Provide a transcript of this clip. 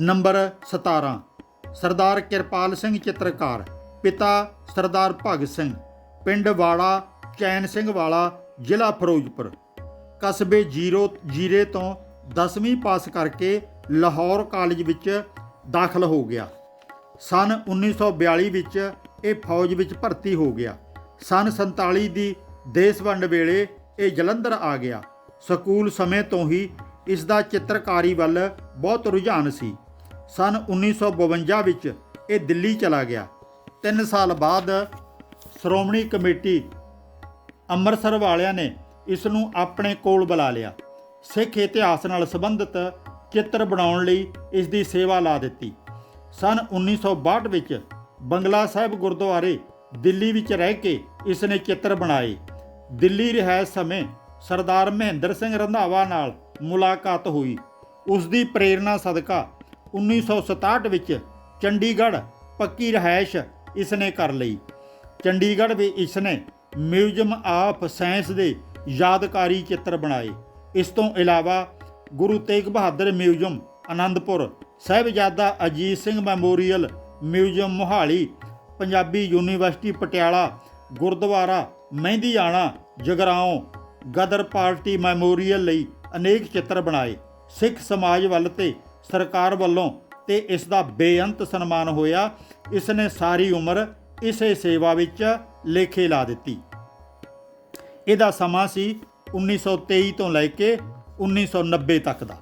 Number 17 ਸਰਦਾਰ ਕਿਰਪਾਲ ਸਿੰਘ ਚਿੱਤਰਕਾਰ, ਪਿਤਾ ਸਰਦਾਰ ਭਗਤ ਸਿੰਘ, ਪਿੰਡ ਵਾਲਾ, ਚੈਨ ਸਿੰਘ ਵਾਲਾ, ਜ਼ਿਲ੍ਹਾ ਫਿਰੋਜ਼ਪੁਰ। ਕਸਬੇ ਜੀਰੋ, ਜੀਰੇ ਤੋਂ 10ਵੀਂ ਪਾਸ ਕਰਕੇ ਲਾਹੌਰ ਕਾਲਜ ਵਿੱਚ ਦਾਖਲ ਹੋ ਗਿਆ। ਸਨ 1942 ਵਿੱਚ ਇਹ ਫੌਜ ਵਿੱਚ ਭਰਤੀ ਹੋ ਗਿਆ। ਸਨ 47 ਦੀ ਦੇਸ਼ ਵੰਡ ਵੇਲੇ ਇਹ ਜਲੰਧਰ ਆ ਗਿਆ। ਸਕੂਲ ਸਮੇਂ ਤੋਂ ਹੀ ਇਸ ਦਾ ਚਿੱਤਰਕਾਰੀ ਵੱਲ ਬਹੁਤ ਰੁਝਾਨ ਸੀ। ਸਨ 1952 ਵਿੱਚ ਇਹ ਦਿੱਲੀ ਚਲਾ ਗਿਆ। 3 ਸਾਲ ਬਾਅਦ ਸ਼੍ਰੋਮਣੀ ਕਮੇਟੀ ਅੰਮ੍ਰਿਤਸਰ ਵਾਲਿਆਂ ਨੇ ਇਸ ਨੂੰ ਆਪਣੇ ਕੋਲ ਬੁਲਾ ਲਿਆ। ਸਿੱਖ ਇਤਿਹਾਸ ਨਾਲ ਸੰਬੰਧਿਤ ਚਿੱਤਰ ਬਣਾਉਣ ਲਈ ਇਸ ਦੀ ਸੇਵਾ ਲਾ ਦਿੱਤੀ। ਸਨ 1962 ਵਿੱਚ ਬੰਗਲਾ ਸਾਹਿਬ ਗੁਰਦੁਆਰੇ ਦਿੱਲੀ ਵਿੱਚ ਰਹਿ ਕੇ ਇਸ ਨੇ ਚਿੱਤਰ ਬਣਾਏ। ਦਿੱਲੀ ਰਿਹਾਇਸ਼ ਸਮੇਂ ਸਰਦਾਰ ਮਹਿੰਦਰ ਸਿੰਘ ਰੰਧਾਵਾ ਨਾਲ ਮੁਲਾਕਾਤ ਹੋਈ। ਉਸ ਦੀ ਪ੍ਰੇਰਣਾ ਸਦਕਾ 1967 ਵਿੱਚ ਚੰਡੀਗੜ੍ਹ ਪੱਕੀ ਰਿਹਾਇਸ਼ ਇਸ ਨੇ ਕਰ ਲਈ। ਚੰਡੀਗੜ੍ਹ ਵਿੱਚ ਇਸ ਨੇ ਮਿਊਜ਼ੀਅਮ ਆਫ ਸਾਇੰਸ ਦੇ ਯਾਦਕਾਰੀ ਚਿੱਤਰ ਬਣਾਏ। ਇਸ ਤੋਂ ਇਲਾਵਾ Guru Tegh Bahadur museum Anandpur Sahibzada Ajit Singh memorial museum Mohali, Punjabi university Patiala, Gurdwara Mehdiana Jagraon Ghadar party memorial ਲਈ ਅਨੇਕ ਚਿੱਤਰ ਬਣਾਏ। ਸਿੱਖ ਸਮਾਜ ਵੱਲ ਤੇ ਸਰਕਾਰ ਵੱਲੋਂ ਤੇ ਇਸ ਦਾ ਬੇਅੰਤ ਸਨਮਾਨ ਹੋਇਆ। ਇਸ ਨੇ ਸਾਰੀ ਉਮਰ ਇਸੇ ਸੇਵਾ ਵਿੱਚ ਲੇਖੇ ਲਾ ਦਿੱਤੀ। ਇਹਦਾ ਸਮਾਂ ਸੀ 1923 ਤੋਂ ਲੈ ਕੇ 1990 ਤੱਕ ਦਾ।